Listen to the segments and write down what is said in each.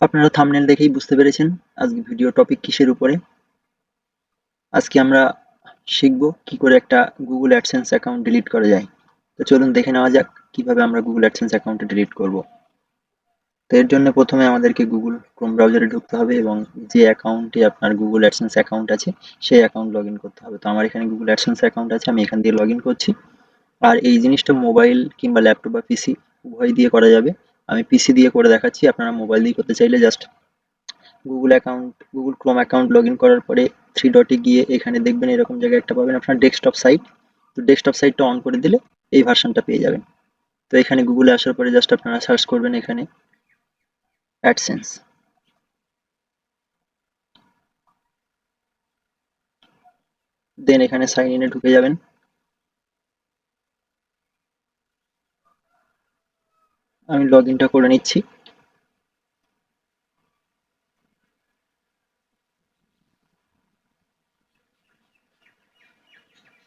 আপনারা থামনেল দেখেই বুঝতে পেরেছেন আজকে ভিডিও টপিক কিসের উপরে। আজকে আমরা শিখব কি করে একটা গুগল অ্যাডসেন্স অ্যাকাউন্ট ডিলিট করা যায়। তো চলুন দেখে নেওয়া যাক কীভাবে আমরা গুগল অ্যাডসেন্স অ্যাকাউন্টে ডিলিট করব। তো এর জন্য প্রথমে আমাদেরকে গুগল ক্রোম ব্রাউজারে ঢুকতে হবে এবং যে অ্যাকাউন্টে আপনার গুগল অ্যাডসেন্স অ্যাকাউন্ট আছে, সেই অ্যাকাউন্ট লগ করতে হবে। তো আমার এখানে গুগল অ্যাডসেন্স অ্যাকাউন্ট আছে, আমি এখান দিয়ে লগ করছি। আর এই জিনিসটা মোবাইল কিংবা ল্যাপটপ বা পিসি উভয় দিয়ে করা যাবে। আমি পিসি দিয়ে করে দেখাচ্ছি, আপনারা মোবাইল দিয়ে করতে চাইলে just Google account Google Chrome account log করার পরে থ্রি ডটে গিয়ে এখানে দেখবেন এরকম জায়গায় একটা পাবেন আপনার ডেস্কটপ সাইট তো ডেস্কটপ সাইটটা অন করে দিলে এই ভার্সনটা পেয়ে যাবেন। তো এখানে গুগলে আসার পরে জাস্ট আপনারা সার্চ করবেন এখানে অ্যাডসেন্স দেন এখানে সাইন ইনে ঢুকে যাবেন। আমি লগ ইনটা করে নিচ্ছি।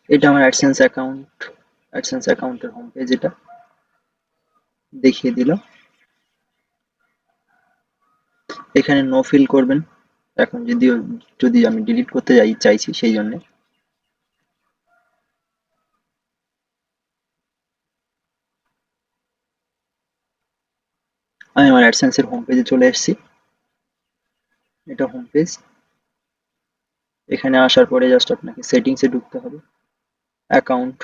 এটা আমার অ্যাডসেন্স অ্যাকাউন্ট অ্যাডসেন্স অ্যাকাউন্টের হোম পেজ এটা। দেখিয়ে দিল। এখানে নো ফিল করবেন। এখন যদিও, যদি আমি ডিলিট করতে চাইছি সেই জন্য। আমি আমার অ্যাডসেন্সের হোম পেজে চলে এসেছি। এটা হোম পেজ এখানে আসার পরে জাস্ট আপনাকে সেটিংসে ঢুকতে হবে। অ্যাকাউন্ট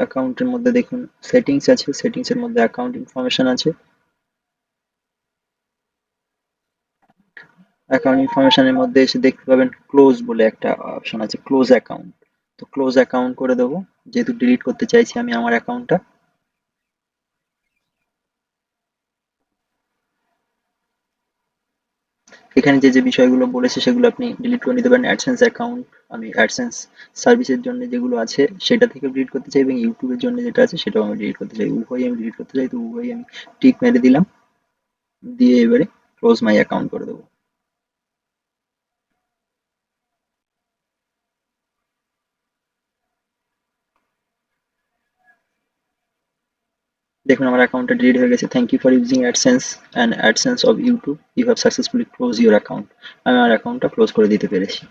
অ্যাকাউন্টের মধ্যে দেখুন সেটিংস আছে সেটিংসের মধ্যে অ্যাকাউন্ট ইনফরমেশন আছে। অ্যাকাউন্ট ইনফরমেশনের মধ্যে এসে দেখতে পাবেন ক্লোজ বলে একটা অপশন আছে ক্লোজ অ্যাকাউন্ট তো ক্লোজ অ্যাকাউন্ট করে দেবো। যেহেতু ডিলিট করতে চাইছি আমি আমার অ্যাকাউন্টটা এখানে যে যে বিষয়গুলো বলেছে সেগুলো আপনি ডিলিট করে নিতে পারেন। অ্যাডসেন্স অ্যাকাউন্ট আমি অ্যাডসেন্স সার্ভিসের জন্য যেগুলো আছে সেটা থেকে ডিলিট করতে চাই এবং ইউটিউবের জন্য যেটা আছে সেটাও আমি ডিলিট করতে চাই। উভয়ই আমি ডিলিট করতে চাই, তো উভয়ই আমি টিক মেরে দিলাম। দিয়ে এবারে ক্লোজ মাই অ্যাকাউন্ট করে দেবো। দেখুন, আমার অ্যাকাউন্টটা ডিলিট হয়ে গেছে। Thank you for using AdSense and AdSense of YouTube you have successfully close your account আমি আমার অ্যাকাউন্টটা ক্লোজ করে দিতে পেরেছি।